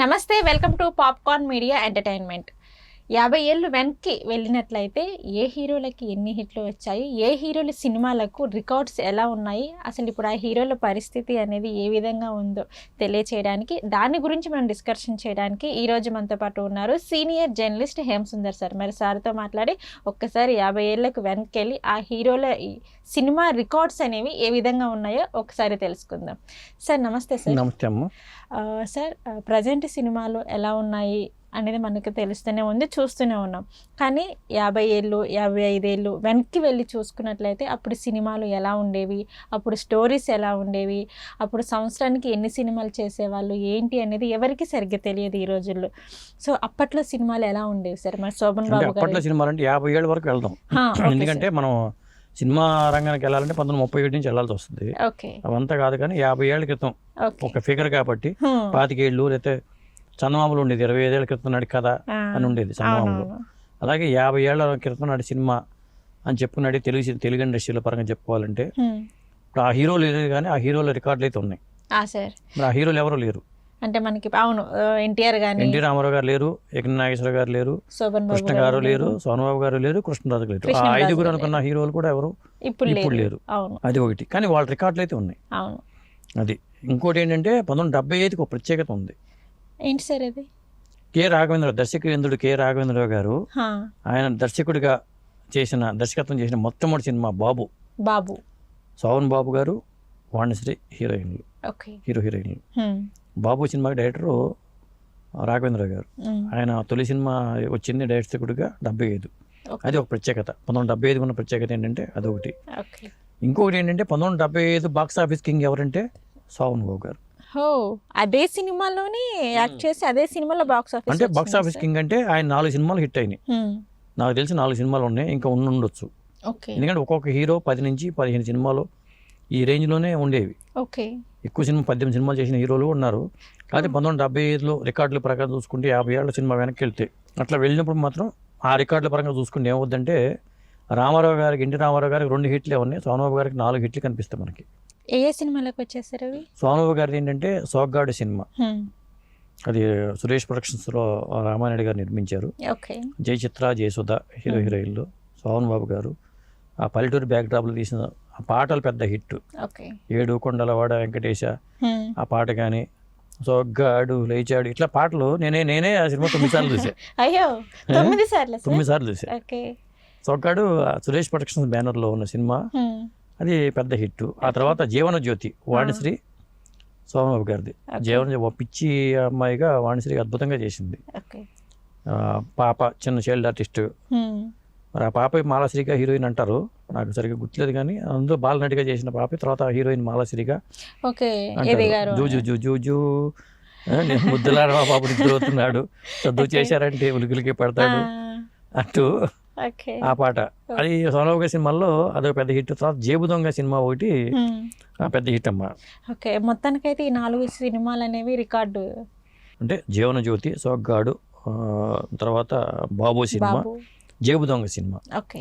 నమస్తే welcome to popcorn media entertainment. యాభై ఏళ్ళు వెనక్కి వెళ్ళినట్లయితే ఏ హీరోలకి ఎన్ని హిట్లు వచ్చాయి? ఏ హీరోల సినిమాలకు రికార్డ్స్ ఎలా ఉన్నాయి? అసలు ఇప్పుడు ఆ హీరోల పరిస్థితి అనేది ఏ విధంగా ఉందో తెలియచేయడానికి దాని గురించి మనం డిస్కషన్ చేయడానికి ఈ రోజు మనతో పాటు ఉన్నారు senior journalist Hem Sundar sir. మరి సార్తో మాట్లాడి ఒక్కసారి యాభై ఏళ్ళకు వెనక్కి వెళ్ళి ఆ హీరోల సినిమా రికార్డ్స్ అనేవి ఏ విధంగా ఉన్నాయో ఒకసారి తెలుసుకుందాం. సార్ నమస్తే సార్. నమస్తే అమ్మ. సార్ ప్రజెంట్ సినిమాలు ఎలా ఉన్నాయి? అనేది మనకు తెలుస్తూనే ఉంది చూస్తూనే ఉన్నాం. కానీ యాభై ఏళ్ళు యాభై ఐదేళ్ళు వెనక్కి వెళ్ళి చూసుకున్నట్లయితే అప్పుడు సినిమాలు ఎలా ఉండేవి అప్పుడు స్టోరీస్ ఎలా ఉండేవి అప్పుడు సంవత్సరానికి ఎన్ని సినిమాలు చేసేవాళ్ళు ఏంటి అనేది ఎవరికి సరిగ్గా తెలియదు ఈ రోజుల్లో. సో అప్పట్లో సినిమాలు ఎలా ఉండేవి సార్? మరి శోభన్ బాబు అప్పట్లో సినిమాలు అంటే యాభై ఏళ్ళ వరకు వెళ్దాం. ఎందుకంటే మనం సినిమా రంగానికి వెళ్ళాలంటే పంతొమ్మిది ముప్పై ఏడు నుంచి వెళ్ళాల్సి వస్తుంది. అవంతా కాదు కానీ యాభై ఏళ్ళ క్రితం ఒక ఫిగర్ కాబట్టి. పాతికేళ్ళు లేకపోతే చందమామలు ఉండేది. ఇరవై ఐదేళ్ళ క్రితం నాటి కథ అని ఉండేది చందమామలు. అలాగే యాభై ఏళ్ళ క్రితం నాటి సినిమా అని చెప్పుకున్నాడు తెలుగు తెలుగు ఇండస్ట్రీల పరంగా చెప్పుకోవాలంటే. ఇప్పుడు ఆ హీరోలు లేరు కానీ ఆ హీరోల రికార్డులు అయితే ఉన్నాయి. ఆ సార్. మరి ఆ హీరోలు ఎవరు లేరు? అంటే మనకి అవును ఎన్టీఆర్ గాని ఎన్టీ రామారావు గారు లేరు ఎకన నాగేశ్వర గారు లేరు కృష్ణ గారు లేరు సోనబాబు గారు లేరు కృష్ణరాజు లేరు. ఆ ఐదుగురు గారు అనుకున్న హీరోలు కూడా ఎవరు? ఇప్పుడు లేదు లేరు. అది ఒకటి. కానీ వాళ్ళ రికార్డులు అయితే ఉన్నాయి. అవును. అది. ఇంకోటి ఏంటంటే పంతొమ్మిది డెబ్బై ఐదుకి ఒక ప్రత్యేకత ఉంది. ఏంటి సార్ అది? కె. రాఘవేంద్ర దర్శకేంద్రుడు కె. రాఘవేంద్రరావు గారు ఆయన దర్శకుడిగా చేసిన దర్శకత్వం చేసిన మొట్టమొదటి సినిమా బాబు. బాబు. సోవన్ బాబు గారు వాణిశ్రీ హీరోయిన్లు. హీరో హీరోయిన్లు. బాబు సినిమా డైరెక్టరు రాఘవేంద్రరావు గారు. ఆయన తొలి సినిమా వచ్చింది దర్శకుడిగా డెబ్బై ఐదు అది ఒక ప్రత్యేకత. పంతొమ్మిది డెబ్బై ఐదు ఉన్న ప్రత్యేకత ఏంటంటే అదొకటి. ఇంకొకటి ఏంటంటే పంతొమ్మిది డెబ్బై ఐదు బాక్స్ ఆఫీస్ కింగ్ ఎవరంటే సోవన్ బాబు గారు. అదే సినిమాలోని యాక్ట్ చేసి అదే సినిమాలో బాక్స్ ఆఫీస్ అంటే బాక్స్ ఆఫీస్ కింగ్ అంటే ఆయన నాలుగు సినిమాలు హిట్ అయినాయి. నాకు తెలిసి నాలుగు సినిమాలు ఉన్నాయి ఇంకా ఉండి ఉండొచ్చు. ఓకే. ఎందుకంటే ఒక్కొక్క హీరో పది నుంచి పదిహేను సినిమాలు ఈ రేంజ్లోనే ఉండేవి. ఓకే. ఎక్కువ సినిమా పద్దెనిమిది సినిమాలు చేసిన హీరోలు ఉన్నారు. కానీ పంతొమ్మిది డెబ్బై ఐదులో రికార్డుల ప్రకారం చూసుకుంటే యాభై ఏళ్ళ సినిమా వెనక్కి వెళ్తే. అట్లా వెళ్ళినప్పుడు మాత్రం ఆ రికార్డుల పరంగా చూసుకుంటే ఏమవుద్దంటే రామారావు గారికి ఎన్టీ రామారావు గారికి రెండు హిట్లే ఉన్నాయి సోనబాబు గారికి నాలుగు హిట్లు కనిపిస్తాయి మనకి. ఏ సినిమాలకు వచ్చేసారు అవి? సోనబాబు గారిది ఏంటంటే సోగ్గాడు సినిమా. అది సురేష్ ప్రొడక్షన్స్లో రామానాయుడు గారు నిర్మించారు. జై చిత్ర జయసుధ హీరో. హీరోయిన్లు సోహన్ బాబు గారు. ఆ పల్లెటూరు బ్యాక్ డ్రాప్లో తీసిన ఆ పాటలు పెద్ద హిట్. ఏడు కొండలవాడ వెంకటేశ ఆ పాట కానీ సొగ్గాడు లేచాడు ఇట్లా పాటలు నేనే నేనే ఆ సినిమా తొమ్మిది సార్లు చూసా. అయ్యో తొమ్మిది సార్లు సార్ తొమ్మిది సార్లు చూసా. సొగ్గాడు ఆ సురేష్ ప్రొడక్షన్స్ బ్యానర్లో ఉన్న సినిమా. అది పెద్ద హిట్ ఆ తర్వాత జీవన జ్యోతి వాణిశ్రీ సోమబాబు గారిది. జీవన పిచ్చి అమ్మాయిగా వాణిశ్రీ అద్భుతంగా చేసింది. పాప చిన్న చైల్డ్ ఆర్టిస్ట్. మరి ఆ పాప మాలాశ్రీగా హీరోయిన్ అంటారు. నాకు సరిగ్గా గుర్తులేదు కానీ అందులో బాలనటిగా చేసిన పాప తర్వాత హీరోయిన్ మాలాశ్రీగా. ఓకే. అంటారు. ఏది గారు? జూ జూ జూ జూ జూ. ఆ, నేను ముద్దులాడ మా పాప నిద్రపోతున్నాడు చదువు. చేశారంటే ఉలికిలికి పడతాడు అంటూ ఆ పాట. అది సోనబాబు గారి సినిమాల్లో అదొక పెద్ద హిట్ తర్వాత జేబు దొంగ సినిమా ఒకటి పెద్ద హిట్ అమ్మ. ఓకే. మొత్తానికైతే ఈ నాలుగు సినిమాలు అనేవి రికార్డు. అంటే జీవన జ్యోతి సోగ్గాడు ఆ, తర్వాత బాబు సినిమా జేబు దొంగ సినిమా. ఓకే.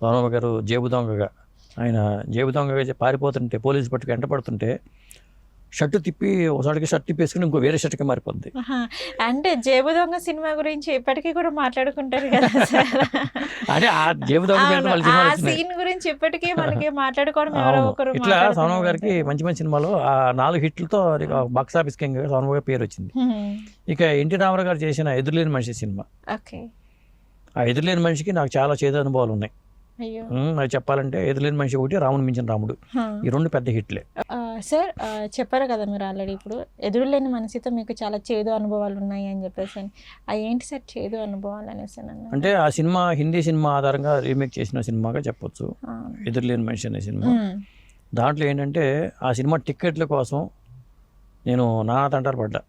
సోనబాబు గారు జేబు దొంగగా. ఆయన జేబు దొంగగా పారిపోతుంటే పోలీసు పట్టుకు వెంట పడుతుంటే షర్టు తిప్పి ఒకసారికి షర్ట్ తిప్పేసుకుని ఇంకో వేరే షర్ట్కి మారిపోద్ది. అంటే జేబు దొంగ సినిమా గురించి ఇప్పటికీ కూడా మాట్లాడుకుంటారు కదా అంటే ఆ జేబు దొంగ సీన్ గురించి ఇప్పటికీ మనకి మాట్లాడుకోవడం ఎవరో. ఒకరు ఇట్లా సోనబాబు గారికి. మంచి మంచి సినిమాలో ఆ నాలుగు హిట్లతో బాక్స్ ఆఫీస్ కింగ్ సోనబాబు గారి పేరు వచ్చింది. ఇక ఎన్టీ రామారావు గారు చేసిన ఎదురులేని మనిషి సినిమా. ఓకే. ఆ ఎదురులేని మనిషికి నాకు చాలా చేదు అనుభవాలు ఉన్నాయి. అది చెప్పాలంటే ఎదురులేని మనిషి ఒకటి రాముని మించిన రాముడు. ఈ రెండు పెద్ద హిట్లే సార్ చెప్పారు కదా మీరు ఆల్రెడీ ఇప్పుడు ఎదురులేని మనిషితో మీకు చాలా చేదు అనుభవాలు ఉన్నాయి అని చెప్పేసి అని. ఏంటి సార్ చేదు అనుభవాలు అనేసి. అంటే ఆ సినిమా హిందీ సినిమా ఆధారంగా రీమేక్ చేసిన సినిమాగా చెప్పొచ్చు. ఎదురులేని మనిషి అనే సినిమా. దాంట్లో ఏంటంటే ఆ సినిమా టిక్కెట్ల కోసం నేను నానా తంటారు పడ్డా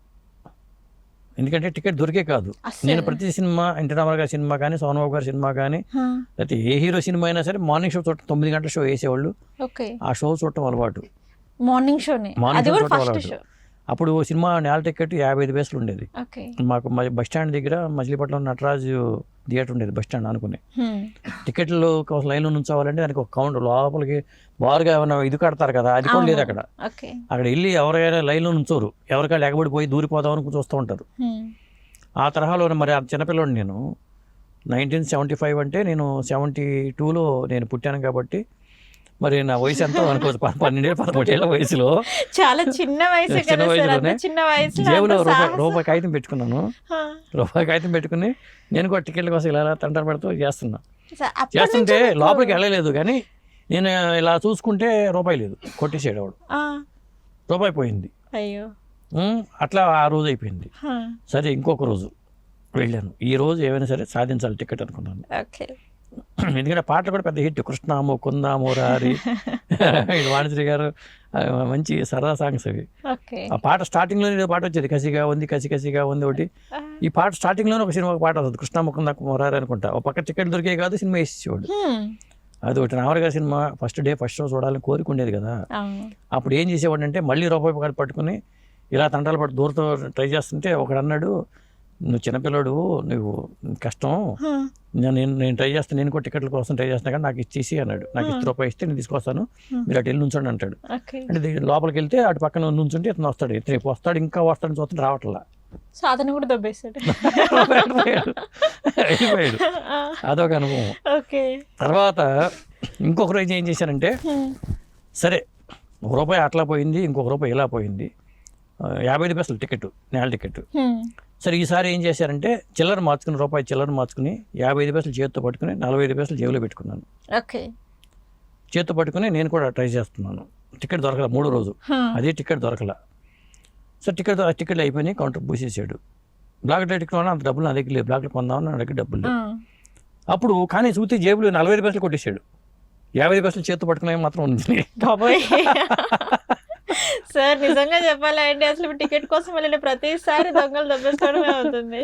ఎందుకంటే టికెట్ దొరికే కాదు. నేను ప్రతి సినిమా ఎన్టీ రామారావు గారి సినిమా కానీ సోనబాబు గారి సినిమా కానీ. లేకపోతే ఏ హీరో సినిమా అయినా సరే మార్నింగ్ షో చూడటం తొమ్మిది గంటల షో వేసేవాళ్ళు. ఆ షో చూడటం అలవాటు. మార్నింగ్ షోనే. మార్నింగ్ షో చూడటం అలవాటు. అప్పుడు సినిమా నేల టికెట్ యాభై ఐదు పైసలు ఉండేది. మాకు మ- బస్ స్టాండ్ దగ్గర మచిలీపట్నం నటరాజు థియేటర్ ఉండేది బస్ స్టాండ్ అనుకుని. టికెట్లు కోసం లైన్లో నుంచోవాలంటే దానికి ఒక కౌంటర్ లోపలికి బారుగా ఏమైనా ఇది కడతారు కదా అది కూడా లేదు. అక్కడ అక్కడ వెళ్ళి ఎవరైనా లైన్లో నుంచోరు ఎవరికైనా ఎగబడి పోయి దూరిపోదాం అని చూస్తూ ఉంటారు. ఆ తరహాలో మరి ఆ చిన్నపిల్లడు నేను నైన్టీన్ సెవెంటీ ఫైవ్ అంటే నేను సెవెంటీ టూలో నేను పుట్టాను కాబట్టి మరి నా వయసు ఎంతో అనుకోవచ్చు పన్నెండేళ్ళు పదమూడేళ్ళ వయసులో. చాలా చిన్న వయసు చిన్న వయసులోనే చిన్న వయసులో జేబులో అంత రూపాయి. రూపాయి కాగితం పెట్టుకున్నాను. రూపాయి కాగితం పెట్టుకుని నేను కూడా టికెట్ల కోసం ఇలా తంటారు పెడుతూ చేస్తున్నా. చేస్తుంటే లోపలికి వెళ్ళలేదు కానీ నేను ఇలా చూసుకుంటే రూపాయి లేదు. కొట్టేసాడు వాడు. రూపాయి పోయింది. అయ్యో. అట్లా ఆ రోజు అయిపోయింది. సరే ఇంకొక రోజు వెళ్ళాను. ఈ రోజు ఏమైనా సరే సాధించాలి టికెట్ అనుకున్నాను. ఓకే. ఎందుకంటే పాటలు కూడా పెద్ద హిట్. కృష్ణాము కుందాము రారి. వాణిశ్రీ గారు మంచి సరదా సాంగ్స్ అవి. ఆ పాట స్టార్టింగ్లోనే ఏదో పాట వచ్చేది. కసిగా ఉంది కసి కసిగా ఉంది ఒకటి. ఈ పాట స్టార్టింగ్లోనే ఒక సినిమా పాట వస్తుంది. కృష్ణాము కుందాము రారి అనుకుంటా. ఒక పక్క టికెట్ దొరికే కాదు సినిమా వేసేవాడు హ్మ్. అది ఒకటి గారి సినిమా. ఫస్ట్ డే ఫస్ట్ షో చూడాలని కోరుకుండేది కదా. అప్పుడు ఏం చేసేవాడు అంటే మళ్ళీ రూపాయి పట్టుకుని ఇలా తంటాలు పట్టు దూరతో ట్రై చేస్తుంటే ఒకడు అన్నాడు నువ్వు చిన్నపిల్లడు నువ్వు కష్టం. నేను నేను ట్రై చేస్తాను నేను కూడా టికెట్ల కోసం ట్రై చేస్తాను కానీ నాకు ఇచ్చేసి అన్నాడు. నాకు ఇస్తే రూపాయి ఇస్తే నేను తీసుకొస్తాను. మీరు అటు వెళ్ళి నుంచండి అంటాడు. అంటే లోపలికి వెళ్తే అటు పక్కన నుంచుంటే ఇతను వస్తాడు. ఇతను రేపు వస్తాడు ఇంకా వస్తాడు చూస్తాడు రావట్లా. సో అతను కూడా దొబ్బేశాడు. వెళ్ళిపోయాడు. అదొక అనుభవం. తర్వాత ఇంకొక రోజు ఏం చేశానంటే. సరే ఒక రూపాయి అట్లా పోయింది ఇంకొక రూపాయి ఇలా పోయింది. యాభై ఐదు పైసలు టికెట్ నేల టికెట్. సరే ఈసారి ఏం చేశారంటే చిల్లర మార్చుకుని రూపాయి చిల్లర మార్చుకుని యాభై ఐదు పైసలు చేతితో పట్టుకుని నలభై ఐదు పైసలు జేబులో పెట్టుకున్నాను. ఓకే. చేతితో పట్టుకుని నేను కూడా ట్రై చేస్తున్నాను. టికెట్ దొరకల మూడో రోజు. అదే టికెట్ దొరకల. సరే టికెట్ టికెట్లు అయిపోయినాయి కౌంటర్ పూసేసాడు. బ్లాక్ టికెట్ కొన్నా అంత డబ్బులు నా దగ్గర లేదు బ్లాక్లో కొందామని నా దగ్గర డబ్బులు లేవు. అప్పుడు కానీ చూస్తే జేబులో నలభై ఐదు పైసలు కొట్టేశాడు. యాభై ఐదు పైసలు చేతితో పట్టుకునే మాత్రం ఉంది సార్ నిజంగా చెప్పాలంటే అసలు టికెట్ కోసం వెళ్ళిన ప్రతిసారి దొంగలు దొబ్బేసుకోవడమే అవుతుంది.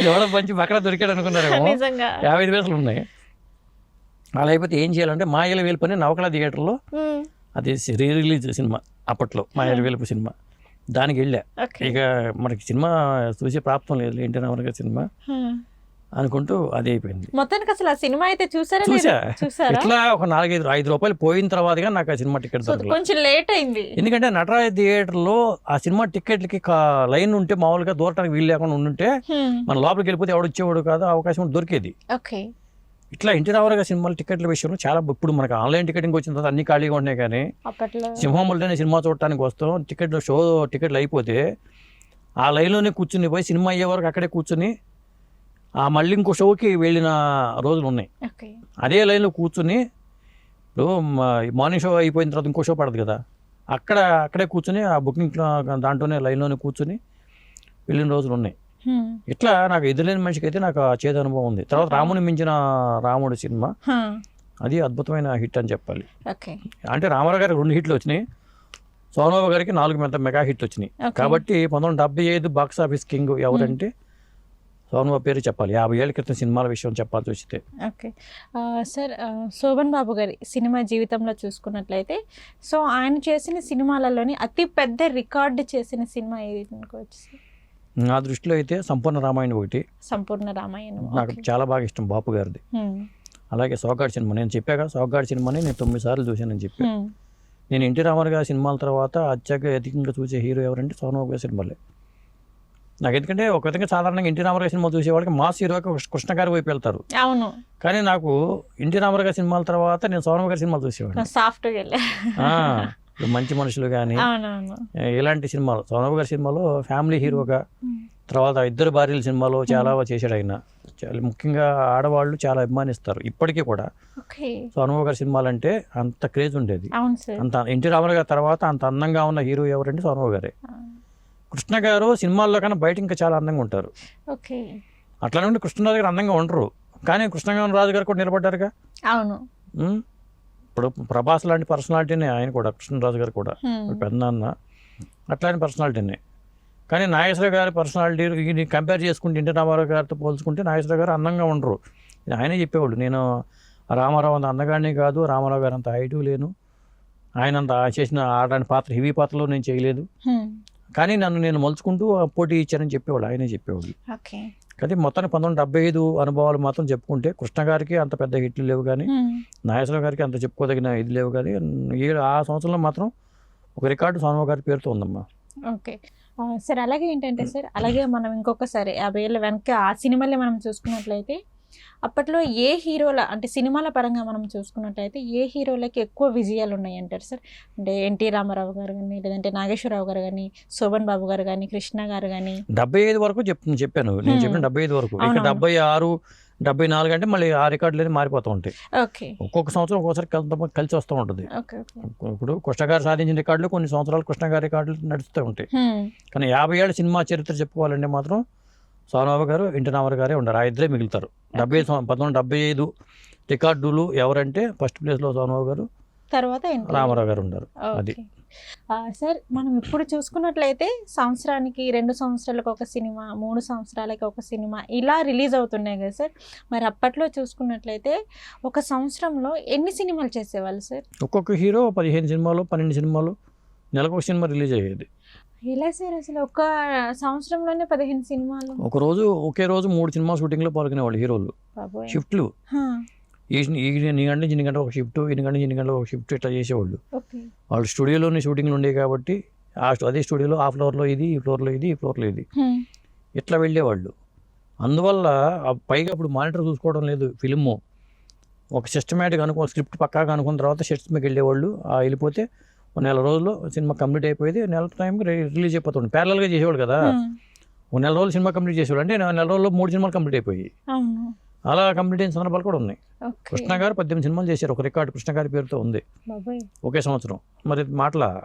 ఎవడో మంచి బకరా దొరికాడు అనుకున్నారేమో. నిజంగా. యాభై ఐదు పైసలు ఉన్నాయి. అలా అయిపోతే ఏం చేయాలంటే మాయల వేలుపు అని నవకళ థియేటర్లో. అది రీ రిలీజ్ సినిమా అప్పట్లో మాయల వేలుపు సినిమా. దానికి వెళ్ళా. ఇక మనకి సినిమా చూసే ప్రాప్తం లేదు. ఏంటి రామరావు సినిమా. అనుకుంటూ అది అయిపోయింది. మొత్తానికి అసలు ఆ సినిమా అయితే చూసారా చూసా. ఇట్లా ఒక నాలుగైదు ఐదు రూపాయలు పోయిన తర్వాతగా నాకు ఆ సినిమా టికెట్ కొంచెం లేట్ అయింది. ఎందుకంటే నటరాజ థియేటర్లో ఆ సినిమా టికెట్లకి లైన్ ఉంటే మామూలుగా దూరటానికి వీలు లేకుండా ఉండుంటే. మన లోపలికి వెళ్ళిపోతే ఎవడు వచ్చేవాడు కాదు అవకాశం దొరికేది. ఓకే. ఇట్లా ఇంటి రామరావు సినిమాల టికెట్ల విషయంలో చాలా ఇప్పుడు మనకి ఆన్లైన్ టికెటింగ్ వచ్చిన తర్వాత అన్ని ఖాళీగా ఉన్నాయి కానీ సింహములనే సినిమా చూడటానికి వస్తాం టికెట్ షో టికెట్లు అయిపోతే ఆ లైన్లోనే కూర్చుని పోయి సినిమా అయ్యే వరకు అక్కడే కూర్చుని ఆ మళ్ళీ ఇంకో షోకి వెళ్ళిన రోజులు ఉన్నాయి అదే లైన్లో కూర్చుని ఇప్పుడు మార్నింగ్ షో అయిపోయిన తర్వాత ఇంకో షో పడదు కదా. అక్కడ అక్కడే కూర్చుని ఆ బుకింగ్ దాంట్లోనే లైన్లోనే కూర్చుని వెళ్ళిన రోజులు ఉన్నాయి. ఇట్లా నాకు ఎదురులేని మనిషికి అయితే నాకు ఆ చేదు అనుభవం ఉంది. తర్వాత రాముని మించిన రాముడు సినిమా. అది అద్భుతమైన హిట్ అని చెప్పాలి. అంటే రామారావు గారికి రెండు హిట్లు వచ్చినాయి. సోనబాబు గారికి నాలుగు మెగా హిట్ వచ్చినాయి. కాబట్టి పంతొమ్మిది డెబ్బై ఐదు బాక్స్ ఆఫీస్ కింగ్ ఎవరంటే సోనబాబు పేరు చెప్పాలి యాభై ఏళ్ళ క్రితం సినిమాల విషయం చెప్పాల్సి వస్తే ఓకే సార్ శోభన్ బాబు గారి సినిమా జీవితంలో చూసుకున్నట్లయితే సో ఆయన చేసిన సినిమాలలోని అతి పెద్ద రికార్డు చేసిన సినిమా ఏది అనుకోవచ్చు? నా దృష్టిలో అయితే సంపూర్ణ రామాయణం ఒకటి సంపూర్ణ రామాయణం నాకు. చాలా బాగా ఇష్టం బాపు గారిది. అలాగే సోగాడు సినిమా నేను చెప్పాక సోగాడు సినిమాని నేను తొమ్మిది సార్లు చూశానని చెప్పి హ్మ్. నేను ఎన్టీ రామారావు గారి సినిమాల తర్వాత అత్యధిక అధికంగా చూసే హీరో ఎవరంటే సోనబాబు గారి సినిమాలే నాకు ఎందుకంటే ఒక విధంగా సాధారణంగా ఎన్టీ రామారావు సినిమా చూసేవాళ్ళకి మాస్ హీరోకి కృష్ణ గారి వైపు వెళ్తారు. అవును. కానీ నాకు ఎన్టీ రామారావు గారి సినిమాల తర్వాత నేను సోనబాబు గారి సినిమాలు చూసేవాడిని. సాఫ్ట్ మంచి మనుషులు కానీ ఇలాంటి సినిమాలు. సోనబాబు గారి సినిమాలో ఫ్యామిలీ హీరోగా. తర్వాత ఇద్దరు భార్యల సినిమాలో చాలా చేశాడు ఆయన. చాలా ముఖ్యంగా ఆడవాళ్ళు చాలా అభిమానిస్తారు ఇప్పటికీ కూడా. సోనబాబు గారి సినిమాలు అంటే అంత క్రేజ్ ఉండేది. అంత ఎన్టీ రామారావు గారి తర్వాత అంత అందంగా ఉన్న హీరో ఎవరంటే సోనబాబు గారే. కృష్ణ గారు సినిమాల్లో కన్నా బయట ఇంకా చాలా అందంగా ఉంటారు. ఓకే. అట్లా నుండి కృష్ణరాజు గారు అందంగా ఉండరు. కానీ కృష్ణగారు రాజు గారు కూడా నిలబడ్డారుగా? అవును? ఇప్పుడు ప్రభాస్ లాంటి పర్సనాలిటీనే ఆయన కూడా కృష్ణరాజు గారు కూడా. హ్మ్. పెద్దనాన్న అట్లాంటి పర్సనాలిటీనే. కానీ నాగేశ్వర గారి పర్సనాలిటీ ఇది కంపేర్ చేసుకుంటే ఎన్టీ రామారావు గారితో పోల్చుకుంటే నాగేశ్వర గారు అందంగా ఉండరు. ఇది ఆయనే చెప్పేవాళ్ళు నేను రామారావు అంత అందగాడిని కాదు రామారావు గారు అంత హైటు లేను. ఆయన అంత చేసిన ఆడని పాత్ర హెవీ పాత్రలో నేను చేయలేదు. కానీ నన్ను నేను మలుచుకుంటూ పోటీ ఇచ్చానని చెప్పేవాళ్ళు ఆయనే చెప్పేవాళ్ళు. కానీ మొత్తానికి పంతొమ్మిది డెబ్బై ఐదు అనుభవాలు మాత్రం చెప్పుకుంటే కృష్ణ గారికి అంత పెద్ద హిట్లు లేవు కానీ నాగేశ్వరరావు గారికి అంత చెప్పుకోదగిన ఇది లేవు కానీ ఈ ఆ సంవత్సరంలో మాత్రం ఒక రికార్డు సోనమ్మ గారి పేరుతో ఉందమ్మా. ఓకే. సార్ అలాగే ఏంటంటే సార్ అలాగే మనం ఇంకొకసారి యాభై ఏళ్ళ వెనక ఆ సినిమాలే మనం చూసుకున్నట్లయితే అప్పట్లో ఏ హీరోల అంటే సినిమాల పరంగా మనం చూసుకున్నట్లయితే ఏ హీరోలకి ఎక్కువ విజయాలు ఉన్నాయి అంటారు సార్? అంటే ఎన్టీ రామారావు గారు కానీ లేదంటే నాగేశ్వరరావు గారు కానీ శోభన్ బాబు గారు కానీ కృష్ణ గారు కానీ డెబ్బై ఐదు వరకు చెప్ చెప్పాను. నేను. చెప్పిన డెబ్బై ఐదు వరకు. ఇక. డెబ్బై ఆరు డెబ్బై నాలుగు అంటే మళ్ళీ ఆ రికార్డులు మారిపోతూ ఉంటాయి. ఓకే. ఒక్కొక్క సంవత్సరం ఒక్కొక్కసారి కొంతమంది కలిసి వస్తూ ఉంటుంది. ఇప్పుడు కృష్ణ గారు సాధించిన రికార్డులు కొన్ని సంవత్సరాలు కృష్ణ గారి రికార్డులు నడుస్తూ ఉంటాయి. కానీ యాభై ఏళ్ళ సినిమా చరిత్ర చెప్పుకోవాలంటే మాత్రం సోనబాబు గారు ఇంటి రామారావు గారే ఉండరు ఆ ఇద్దరే మిగులుతారు. డెబ్బై పంతొమ్మిది వందల డెబ్బై ఐదు రికార్డులు ఎవరంటే ఫస్ట్ ప్లేస్లో సోనబాబు గారు తర్వాత రామారావు గారు ఉన్నారు. అది. సార్ మనం ఇప్పుడు చూసుకున్నట్లయితే సంవత్సరానికి రెండు సంవత్సరాలకు ఒక సినిమా మూడు సంవత్సరాలకి ఒక సినిమా ఇలా రిలీజ్ అవుతున్నాయి కదా సార్. మరి అప్పట్లో చూసుకున్నట్లయితే ఒక సంవత్సరంలో ఎన్ని సినిమాలు చేసేవాళ్ళు సార్? ఒక్కొక్క హీరో పదిహేను సినిమాలు పన్నెండు సినిమాలు నెలకు ఒక సినిమా రిలీజ్ అయ్యేది. ఎలా సార్ అసలు ఒక సంవత్సరంలోనే పదిహేను సినిమాలు. ఒక రోజు ఒకే రోజు మూడు సినిమా షూటింగ్లో పాల్గొనేవాళ్ళు హీరోలు. బాబోయ్. షిఫ్ట్లు. హా, ఈ ఎన్ని గంటల నుంచి ఇన్ని గంటల ఒక షిఫ్ట్? ఇన్ని గంటల నుంచి గంటల ఒక షిఫ్ట్ ఇట్లా చేసేవాళ్ళు. వాళ్ళు స్టూడియోలోనే షూటింగ్లు ఉండేవి కాబట్టి ఆ అదే స్టూడియోలో ఆ ఫ్లోర్లో ఇది ఈ ఫ్లోర్లో ఇది ఈ ఫ్లోర్లో ఇది. ఇట్లా వెళ్ళేవాళ్ళు. అందువల్ల పైగా అప్పుడు మానిటర్ చూసుకోవడం లేదు ఫిలిము. ఒక సిస్టమేటిక్ అనుకో స్క్రిప్ట్ పక్కాగా అనుకున్న తర్వాత షెట్స్ మీకు వెళ్ళేవాళ్ళు ఆ వెళ్ళిపోతే నెల రోజుల్లో సినిమా కంప్లీట్ అయిపోయేది నెల టైంకి రిలీజ్ అయిపోతుంది ప్యారల్గా చేసేవాళ్ళు కదా. ఒక నెల రోజులు సినిమా కంప్లీట్ చేసేవాళ్ళు అంటే నెల రోజుల్లో మూడు సినిమాలు కంప్లీట్ అయిపోయి అలా కంప్లీట్ అయిన సందర్భాలు కూడా ఉన్నాయి. కృష్ణ గారు పద్దెనిమిది సినిమాలు చేశారు. ఒక రికార్డు కృష్ణ గారి పేరుతో ఉంది. ఒకే సంవత్సరం. మరి మాటల?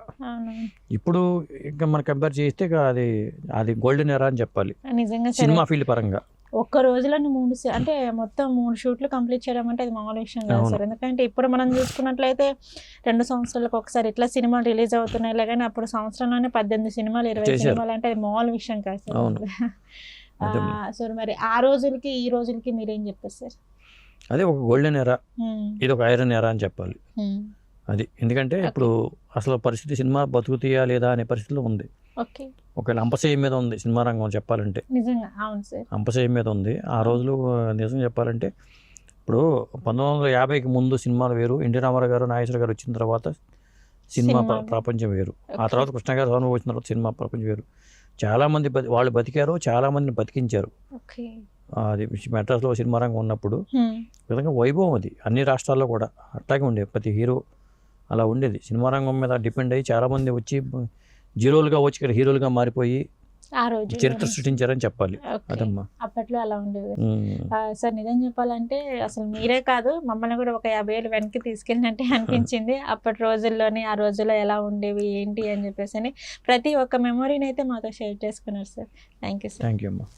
ఇప్పుడు ఇంకా మనం కంపేర్ చేస్తే ఇక అది అది గోల్డెన్ ఎరా అని చెప్పాలి. సినిమా ఫీల్డ్ పరంగా. ఒక్క రోజులోనే మూడు అంటే మొత్తం మూడు షూట్లు కంప్లీట్ చేయడం అంటే అది మామూలు విషయం కాదు. సార్ ఎందుకంటే ఇప్పుడు మనం చూసుకున్నట్లయితే రెండు సంవత్సరాలకు ఒకసారి ఇట్లా సినిమాలు రిలీజ్ అవుతున్నాయి కానీ అప్పుడు సంవత్సరంలోనే పద్దెనిమిది సినిమాలు ఇరవై. సినిమాలు అంటే అది మామూలు విషయం కాదు సార్. సార్ మరి ఆ రోజులకి ఈ రోజులకి మీరేం చెప్పారు సార్ అదే ఒక గోల్డెన్ ఎరా. ఇది ఒక ఐరన్ ఎరా అని చెప్పాలి. అది ఎందుకంటే ఇప్పుడు అసలు పరిస్థితి సినిమా బతుకుతీయా లేదా అనే పరిస్థితిలో ఉంది ఓకే. ఒకవేళ అంపశయ్య మీద ఉంది సినిమా రంగం చెప్పాలంటే. నిజంగా అవును సార్. అంపశయ్య మీద ఉంది. ఆ రోజులు నిజం చెప్పాలంటే ఇప్పుడు పంతొమ్మిది వందల యాభైకి ముందు సినిమాలు వేరు. ఎన్టీ రామారావు గారు నాగేశ్వర గారు వచ్చిన తర్వాత సినిమా ప్ర- సినిమా. ప్రపంచం వేరు. ఆ. తర్వాత కృష్ణ గారు అనుభవం వచ్చిన తర్వాత సినిమా ప్రపంచం వేరు. చాలామంది బతి వాళ్ళు బతికారు చాలామందిని బతికించారు. అది మెడ్రాస్లో సినిమా రంగం ఉన్నప్పుడు విధంగా వైభవం అది. అన్ని రాష్ట్రాల్లో కూడా అట్లాగే ఉండేది. ప్రతి హీరో అలా ఉండేది. సినిమా రంగం మీద డిపెండ్ అయ్యి చాలామంది వచ్చి జీరోలుగా వచ్చి ఇక్కడ హీరోలుగా మారిపోయి ఆ రోజు చరిత్ర సృష్టించారని చెప్పాలి. అదమ్మా. అప్పట్లో అలా ఉండేది. సార్ నిజం చెప్పాలంటే అసలు మీరే కాదు మమ్మల్ని కూడా ఒక యాభై ఏళ్ళు వెనక్కి తీసుకెళ్ళినట్టే అనిపించింది. అప్పటి రోజుల్లోని ఆ రోజుల్లో ఎలా ఉండేవి ఏంటి అని చెప్పేసి అని ప్రతి ఒక్క మెమొరీని అయితే మాతో షేర్ చేసుకున్నారు sir. Thank you sir. Thank you అమ్మా.